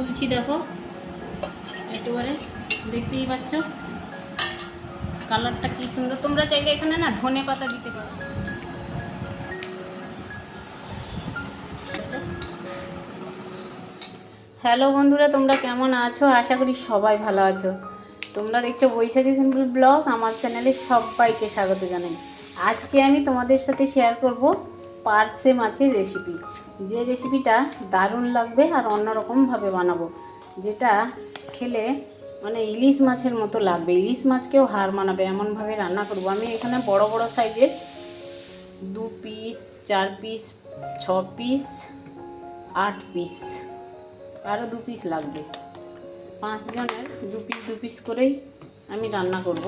খুলছি দেখো। একেবারে দেখতেই পাচ্ছ। কালারটা কি সুন্দর। তোমরা চাইলে এখানে না ধনে পাতা দিতে পারো। হ্যালো বন্ধুরা, তোমরা কেমন আছো? আশা করি সবাই ভালো আছো। তোমরা দেখছ বৈশাখী সিম্পল ব্লগ, আমার চ্যানেলে সবাইকে স্বাগত জানাই। আজকে আমি তোমাদের সাথে শেয়ার করব পার্সে মাছের রেসিপি যে রেসিপিটা দারুণ লাগবে আর অন্যরকমভাবে বানাবো, যেটা খেলে মানে ইলিশ মাছের মতো লাগবে। ইলিশ মাছকেও হার মানাবে, এমনভাবে রান্না করব। আমি এখানে বড় বড় সাইজের দু পিস চার পিস ছ পিস আট পিস আরও দু পিস লাগবে। পাঁচজনের দু পিস দু পিস করেই আমি রান্না করব।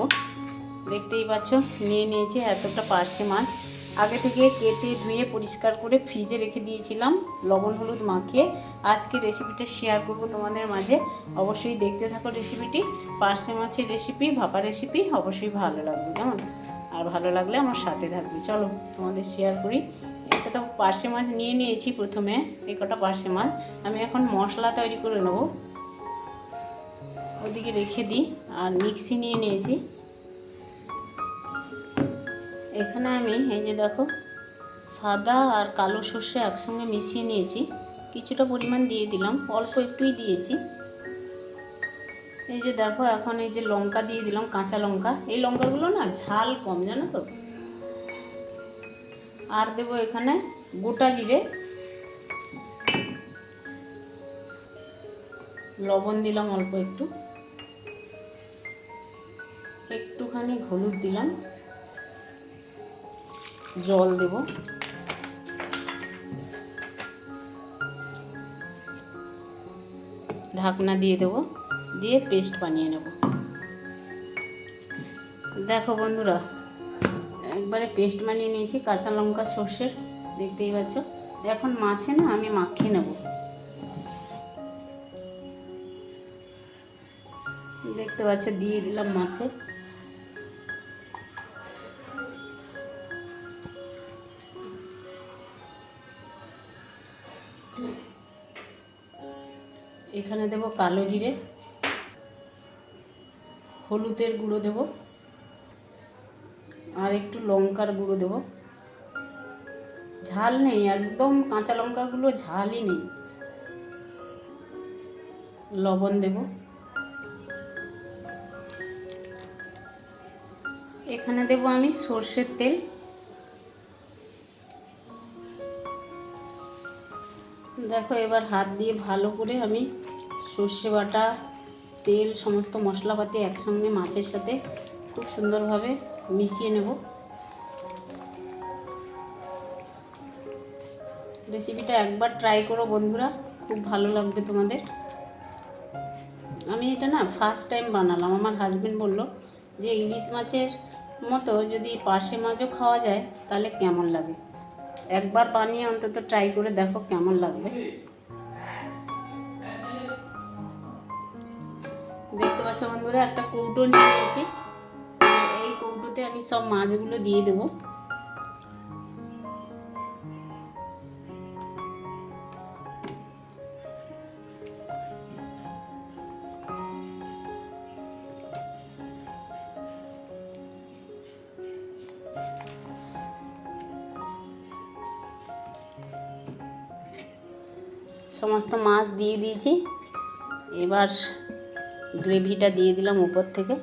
দেখতেই পাচ্ছ, নিয়ে নিয়েছি এতটা পার্শে মাছ। আগে থেকে কেটে ধুয়ে পরিষ্কার করে ফ্রিজে রেখে দিয়েছিলাম। লবণ হলুদ মাখিয়ে আজকে রেসিপিটা শেয়ার করব তোমাদের মাঝে। অবশ্যই দেখতে থাকো রেসিপিটি পার্সে মাছের রেসিপি ভাপা রেসিপি অবশ্যই ভালো লাগবে, কেমন? আর ভালো লাগলে আমার সাথে থাকবে। চলো তোমাদের শেয়ার করি। একটা তো পার্সে মাছ নিয়ে নিয়েছি প্রথমে, এই কটা পার্সে মাছ। আমি এখন মশলা তৈরি করে নেব। ওদিকে রেখে দিই। আর মিক্সি নিয়ে নিয়েছি। এখানে আমি এই যে দেখো, সাদা আর কালো সর্ষে একসঙ্গে মিশিয়ে নিয়েছি। কিছুটা পরিমাণ দিয়ে দিলাম, অল্প একটুই দিয়েছি। এই যে দেখো, এখন এই যে লঙ্কা দিয়ে দিলাম, কাঁচা লঙ্কা। এই লঙ্কাগুলো না ঝাল কম, জানো তো? আর দেব এখানে গোটা জিরে। লবণ দিলাম অল্প একটু। একটুখানি হলুদ দিলাম। জল দেব। ঢাকনা দিয়ে দেবো, দিয়ে পেস্ট বানিয়ে নেব। দেখো বন্ধুরা, একবারে পেস্ট বানিয়ে নিয়েছি, কাঁচা লঙ্কা, সর্ষের, দেখতেই পাচ্ছ। এখন মাছে না আমি মাখিয়ে নেব। দেখতে পাচ্ছ, দিয়ে দিলাম মাছে। এখানে দেব কালো জিরে, হলুদের গুঁড়ো দেব, আর একটু লঙ্কার গুঁড়ো দেব। ঝাল নেই, একদম কাঁচা লঙ্কাগুলো ঝালই নেই। লবণ দেব। এখানে দেব আমি সর্ষের তেল। দেখো, এবার হাত দিয়ে ভালো করে আমি সর্ষে বাটা, তেল, সমস্ত মশলাপাতি একসঙ্গে মাছের সাথে খুব সুন্দরভাবে মিশিয়ে নেব। রেসিপিটা একবার ট্রাই করো বন্ধুরা, খুব ভালো লাগবে তোমাদের। আমি এটা না ফার্স্ট টাইম বানালাম, আমার হাজবেন্ড বলল যে ইলিশ মাছের মতো যদি পার্শে মাছও খাওয়া যায়, তাহলে কেমন লাগে? একবার বানিয়ে অন্তত ট্রাই করে দেখো কেমন লাগবে। দেখতে পাচ্ছ বন্ধুরা, একটা কৌটো নিয়ে নিয়েছি। এই কৌটোতে আমি সব মাছগুলো দিয়ে দেব। সমস্ত মাছ দিয়ে দিয়েছি। এবার গ্রেভিটা দিয়ে দিলাম উপর থেকে।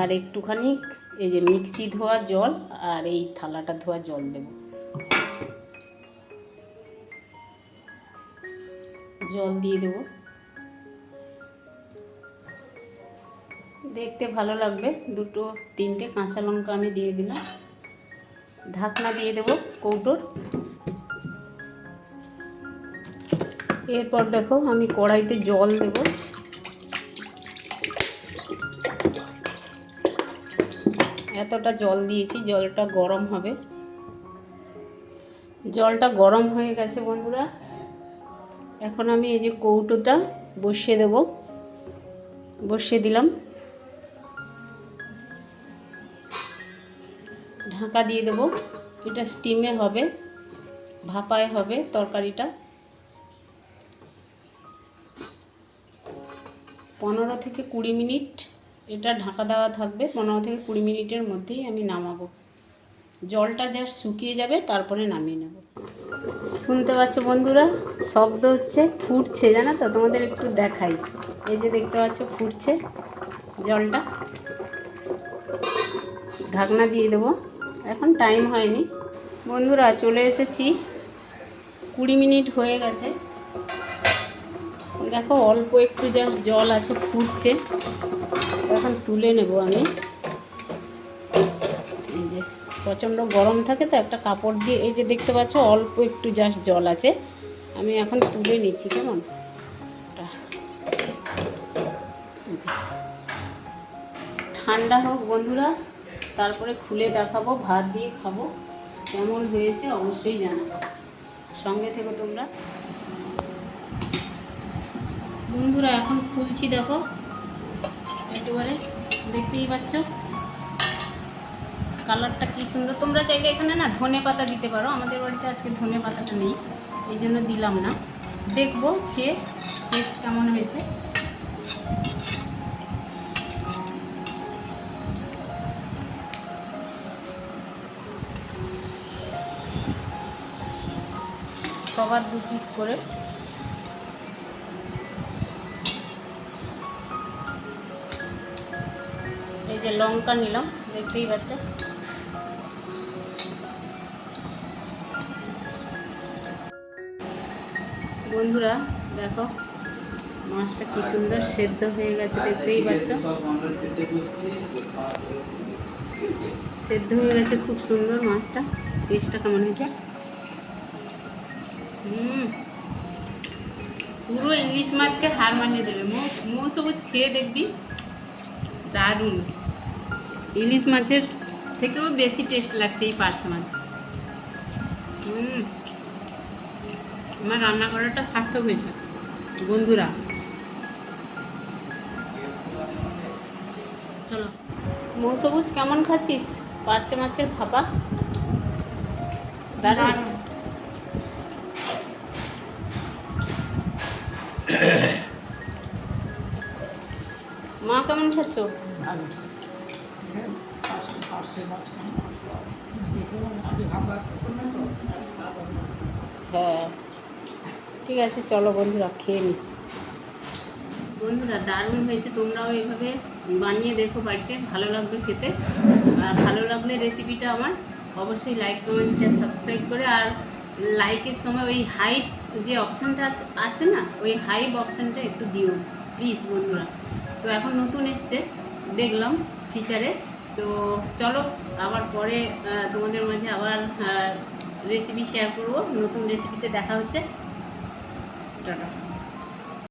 আর একটুখানি এই যে মিক্সি ধোয়া জল আর এই থালাটা ধোয়া জল দেব। জল দিয়ে দেব। দেখতে ভালো লাগবে। দুটো, তিনটে কাঁচা লঙ্কা আমি দিয়ে দিলাম। ঢাকনা দিয়ে দেব কৌটোর। এরপর দেখো আমি কড়াইতে জল দেব। এতটা জল দিয়েছি, জলটা গরম হবে। জলটা গরম হয়ে গেছে বন্ধুরা। এখন আমি এই যে কৌটোটা বসিয়ে দেব। বসিয়ে দিলাম। ঢাকা দিয়ে দেবো। এটা স্টিমে হবে, ভাপায় হবে তরকারিটা। পনেরো থেকে কুড়ি মিনিট এটা ঢাকা দেওয়া থাকবে। পনেরো থেকে কুড়ি মিনিটের মধ্যেই আমি নামাবো। জলটা জাস্ট শুকিয়ে যাবে, তারপরে নামিয়ে নেব। শুনতে পাচ্ছ বন্ধুরা? শব্দ হচ্ছে, ফুটছে, জানো তো? তোমাদের একটু দেখাই। এই যে দেখতে পাচ্ছ, ফুটছে জলটা। ঢাকনা দিয়ে দেবো। এখন টাইম হয়নি। বন্ধুরা, চলে এসেছি। কুড়ি মিনিট হয়ে গেছে। দেখো, অল্প একটু জাস্ট জল আছে, ফুটছে। এখন তুলে নেব আমি। এই যে, প্রচণ্ড গরম থাকে তো, একটা কাপড় দিয়ে, এই যে দেখতে পাচ্ছ, অল্প একটু জাস্ট জল আছে। আমি এখন তুলে নিচ্ছি, কেমন। ঠান্ডা হোক, বন্ধুরা। তারপরে খুলে দেখাবো, ভাত দিয়ে খাব। কেমন হয়েছে অবশ্যই জানাব। সঙ্গে থেকো তোমরা। বন্ধুরা, এখন খুলছি দেখো। একেবারে দেখতেই পাচ্ছ। কালারটা কি সুন্দর। তোমরা চাইলে এখানে না ধনে পাতা দিতে পারো। আমাদের বাড়িতে আজকে ধনে পাতাটা নেই, এই জন্য দিলাম না। দেখব, খেয়ে টেস্ট কেমন হয়েছে। সবার দু পিস করে। এই যে লঙ্কা নিলাম, দেখতেই পাচ্ছ। বন্ধুরা, দেখো, মাছটা কি সুন্দর সেদ্ধ হয়ে গেছে, দেখতেই পাচ্ছ। সেদ্ধ হয়ে গেছে, খুব সুন্দর মাছটা, টেস্টটা কেমন হয়েছে? হুম। পুরো ইলিশ মাছকে হার মানিয়ে দেবে। মৌ সবুজ খেয়ে দেখবি। দারুণ। ইলিশ মাছের থেকেও বেশি টেস্ট লাগছে এই পার্স মাছ। হুম। আমার রান্না করাটা সার্থক হয়েছে। বন্ধুরা। চলো। মৌ সবুজ কেমন খাচ্ছিস? পার্সে মাছের ভাপা? দারুণ। মা কেমন খাচ্ছ হ্যাঁ। ঠিক আছে চলো বন্ধুরা খেয়ে নি। বন্ধুরা দারুণ হয়েছে। তোমরাও এইভাবে বানিয়ে দেখো বাড়িতে। ভালো লাগবে খেতে। আর ভালো লাগলে রেসিপিটা আমার অবশ্যই লাইক কমেন্ট শেয়ার সাবস্ক্রাইব করে। আর লাইকের সময় ওই হাইপ যে অপশানটা আছে- না, ওই হাইভ অপশানটা একটু দিও প্লিজ বন্ধুরা। তো এখন নতুন এসছে, দেখলাম ফিচারে তো চলো, আবার পরে তোমাদের মাঝে আবার রেসিপি শেয়ার করব, নতুন রেসিপিতে দেখা হচ্ছে। টাটা।